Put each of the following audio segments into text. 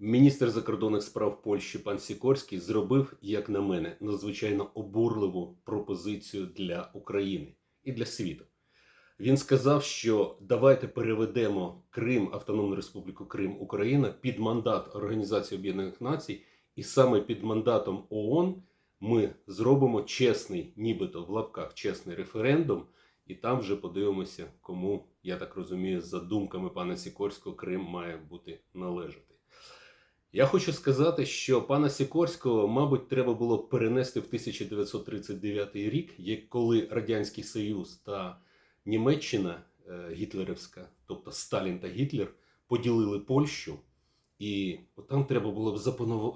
Міністр закордонних справ Польщі пан Сікорський зробив, як на мене, надзвичайно обурливу пропозицію для України і для світу. Він сказав, що давайте переведемо Крим, Автономну Республіку Крим, Україна під мандат Організації Об'єднаних Націй, і саме під мандатом ООН ми зробимо чесний, нібито в лапках чесний референдум, і там вже подивимося, кому, я так розумію, за думками пана Сікорського, Крим має бути належати. Я хочу сказати, що пана Сікорського, мабуть, треба було перенести в 1939 рік, як коли Радянський Союз та Німеччина е, гітлерівська, тобто Сталін та Гітлер, поділили Польщу. І там треба було б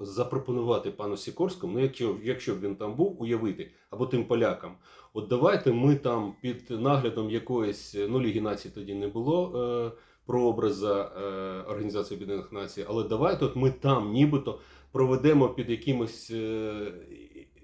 запропонувати пану Сікорському, ну якщо, якщо б він там був, уявити, або тим полякам, от давайте ми там під наглядом якоїсь, ну Ліги націй тоді не було е, прообраза е, Організації Об'єднаних Націй, але давайте от ми там нібито проведемо під якимось е,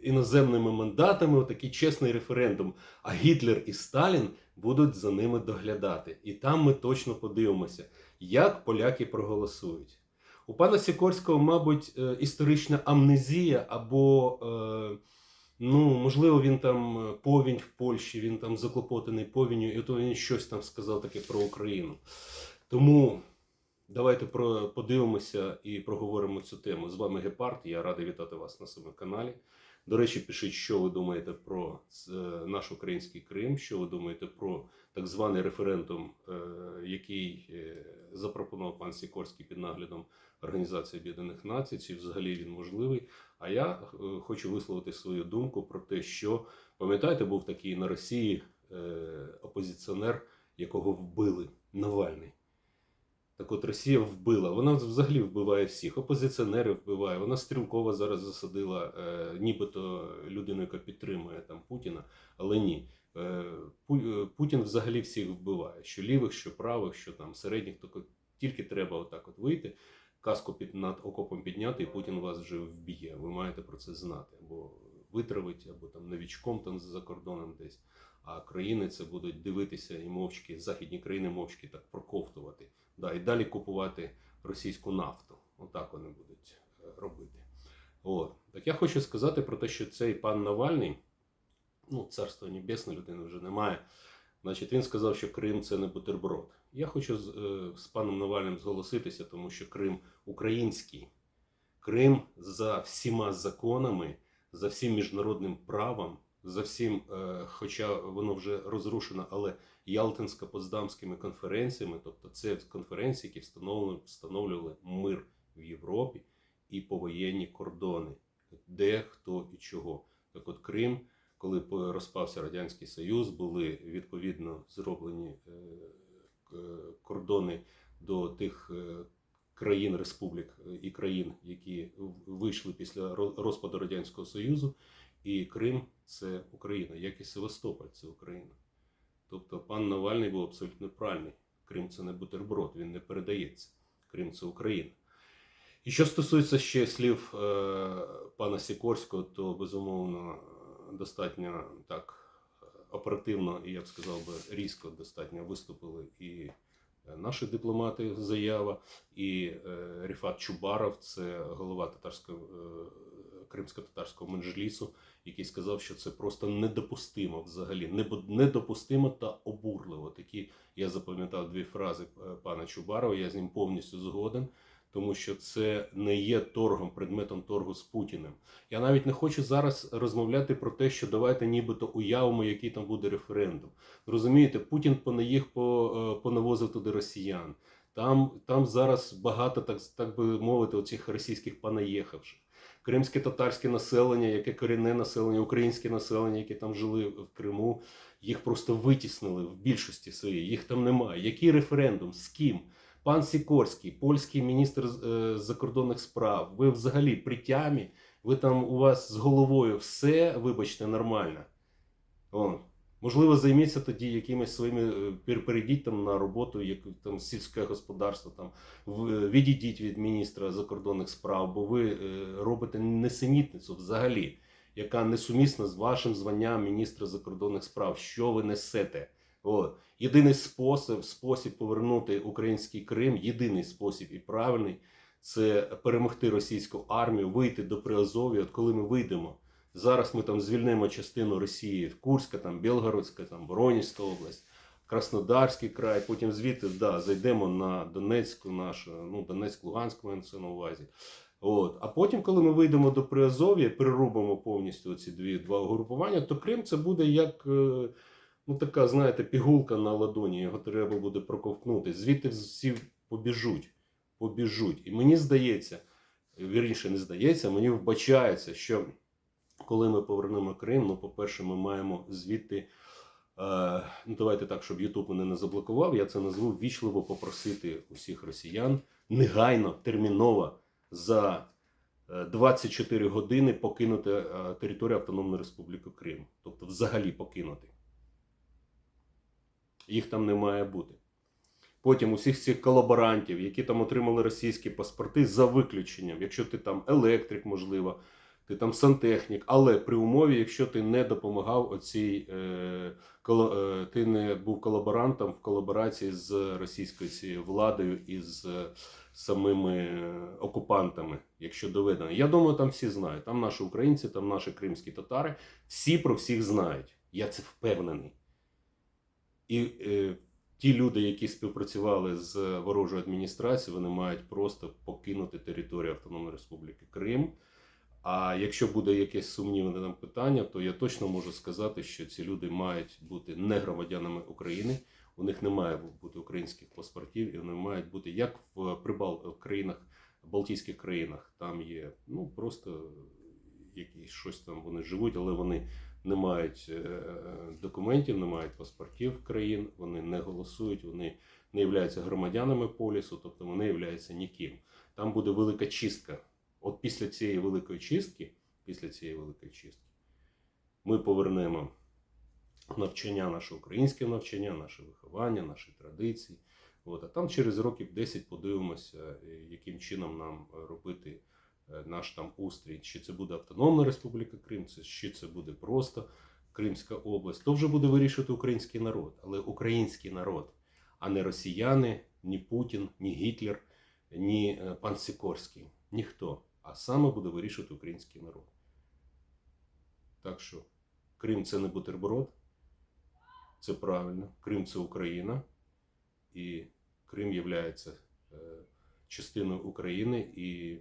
іноземними мандатами такий чесний референдум. А Гітлер і Сталін будуть за ними доглядати. І там ми точно подивимося, як поляки проголосують. У пана Сікорського, мабуть, е, історична амнезія, або, ну, можливо, він там е, повінь в Польщі, він там заклопотаний повінню, і то він щось там сказав таке про Україну. Тому давайте подивимося і проговоримо цю тему. З вами Гепард. Я радий вітати вас на своєму каналі. До речі, пишіть, що ви думаєте про е, наш український Крим, що ви думаєте про так званий референдум, е, який е, запропонував пан Сікорський під наглядом Організації Об'єднаних Націй, чи взагалі він можливий. А я хочу висловити свою думку про те, що пам'ятаєте, був такий на Росії опозиціонер, якого вбили Навальний. Так от Росія вбила. Вона взагалі вбиває всіх. Опозиціонерів вбиває. Вона стрілково зараз засадила, е, нібито людину, яка підтримує там Путіна, але ні. Е, е, Путін взагалі всіх вбиває. Що лівих, що правих, що там середніх, тільки треба отак от вийти, каску під над окопом підняти, і Путін вас вже вб'є. Ви маєте про це знати. Або витравить, або там новічком там за кордоном десь. А країни це будуть дивитися і мовчки, західні країни мовчки так проковтувати. Да, і далі купувати російську нафту. Отак вони будуть е, робити. От. Так я хочу сказати про те, що цей пан Навальний, ну, царство небесне, людини вже немає. Значить, він сказав, що Крим це не бутерброд. Я хочу з, е, з паном Навальним зголоситися, тому що Крим український. Крим за всіма законами, за всім міжнародним правом, за всім, е, хоча воно вже розрушено, але Ялтинсько-Поздамськими конференціями, тобто це конференції, які встановлювали, встановлювали мир в Європі і повоєнні кордони, де, хто і чого. Так от Крим, коли розпався Радянський Союз, були відповідно зроблені е, кордони до тих е, країн, республік е, і країн, які вийшли після розпаду Радянського Союзу. І Крим це Україна, як і Севастополь це Україна. Тобто пан Навальний був абсолютно правильний. Крим це не бутерброд, він не передається. Крим це Україна. І що стосується ще слів е, пана Сікорського, то безумовно достатньо так оперативно і я б сказав би різко достатньо виступили і е, наші дипломати заява, і е, Ріфат Чубаров, це голова татарського е, кримсько-татарського меджлісу, який сказав, що це просто недопустимо взагалі, недопустимо та обурливо. Такі я запам'ятав дві фрази е, пана Чубарова. Я з ним повністю згоден. Тому що це не є торгом, предметом торгу з Путіним. Я навіть не хочу зараз розмовляти про те, що давайте нібито уявимо, який там буде референдум. Розумієте, Путін понаїх по, е, понавозив туди росіян. Там, там зараз багато, так, так би мовити, оцих російських понаїхавших. Кримське татарське населення, яке корінне населення, українське населення, яке там жили в Криму, їх просто витіснили в більшості своїй. Їх там немає. Який референдум? З ким? Пан Сікорський, польський міністр е, закордонних справ. Ви взагалі при тямі, ви там у вас з головою все, вибачте, нормально. О, можливо, займіться тоді якимись своїми, е, перейдіть там на роботу, як там сільське господарство, там в- відійдіть від міністра закордонних справ, бо ви е, робите несенітницю взагалі, яка несумісна з вашим званням міністра закордонних справ. Що ви несете? От. Єдиний спосіб, спосіб повернути український Крим, єдиний спосіб і правильний це перемогти російську армію, вийти до Приазов'я. От коли ми вийдемо, зараз ми там звільнимо частину Росії, Курська, там Білгородська, там Воронезька область. Краснодарський край, потім звідти да, зайдемо на Донецьку, нашу, ну, Донецьк, Луганськ, маю це на увазі. От. А потім, коли ми вийдемо до Приазов'я, перерубимо повністю ці дві два угрупування, то Крим це буде як е, ну, така, знаєте, пігулка на ладоні, його треба буде проковтнути. Звідти всі побіжуть. побіжуть. І мені здається, вірніше не здається, мені вбачається, що коли ми повернемо Крим, ну, по-перше, ми маємо звідти. Е, ну, давайте так, щоб Ютуб мене не заблокував, я це назву вічливо попросити усіх росіян негайно, терміново за е, 24 години покинути е, територію Автономної Республіки Крим. Тобто взагалі покинути. Їх там не має бути. Потім усіх цих колаборантів, які там отримали російські паспорти за виключенням, якщо ти там електрик, можливо, ти там сантехнік, але при умові, якщо ти не допомагав оцій, е, коло, е, ти не був колаборантом в колаборації з російською цією владою і з е, самими е, окупантами, якщо доведено. Я думаю, там всі знають. Там наші українці, там наші кримські татари, всі про всіх знають. Я це впевнений. І е, ті люди, які співпрацювали з ворожою адміністрацією, вони мають просто покинути територію Автономної Республіки Крим. А якщо буде якесь сумнівне там питання, то я точно можу сказати, що ці люди мають бути не громадянами України. У них не має бути українських паспортів, і вони мають бути як в прибал в країнах, Балтійських країнах. Там є ну просто якісь щось там вони живуть, але вони не мають е, документів, не мають паспортів країн, вони не голосують, вони не являються громадянами полісу, тобто вони являються ніким. Там буде велика чистка. От після цієї великої чистки, після цієї великої чистки, ми повернемо навчання, наше українське навчання, наше виховання, наші традиції. От, а там через років 10 подивимося, е, яким чином нам робити е, наш там устрій. Чи це буде Автономна Республіка Крим, чи це буде просто Кримська область. То вже буде вирішувати український народ, але український народ, а не росіяни, ні Путін, ні Гітлер, ні е, пан Сікорський. Ніхто. А саме буде вирішувати український народ. Так що Крим це не бутерброд, це правильно. Крим це Україна. І Крим є частиною України, і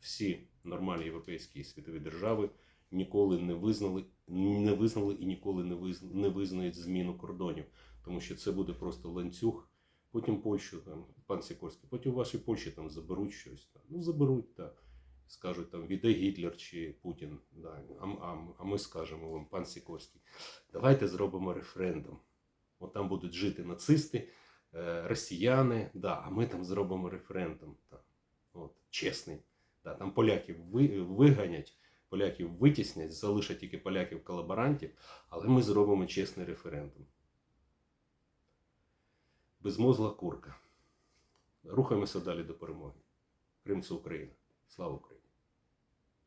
всі нормальні європейські і світові держави ніколи не визнали, не визнали і ніколи не, визна, не визнають зміну кордонів, тому що це буде просто ланцюг. Потім Польщу, там, пан Сікорський, потім в вашій Польщі там заберуть щось. Там. Ну, заберуть, так. Скажуть там, віде Гітлер чи Путін. Да. А, а, а ми скажемо вам, пан Сікорський, давайте зробимо референдум. От там будуть жити нацисти, е, росіяни, да, а ми там зробимо референдум. Да. От, чесний. Да, там поляків ви, виганять, поляків витіснять, залишать тільки поляків-колаборантів, але ми зробимо чесний референдум. Безмозла курка. Рухаємося далі до перемоги. Крим Україна. Слава Україні!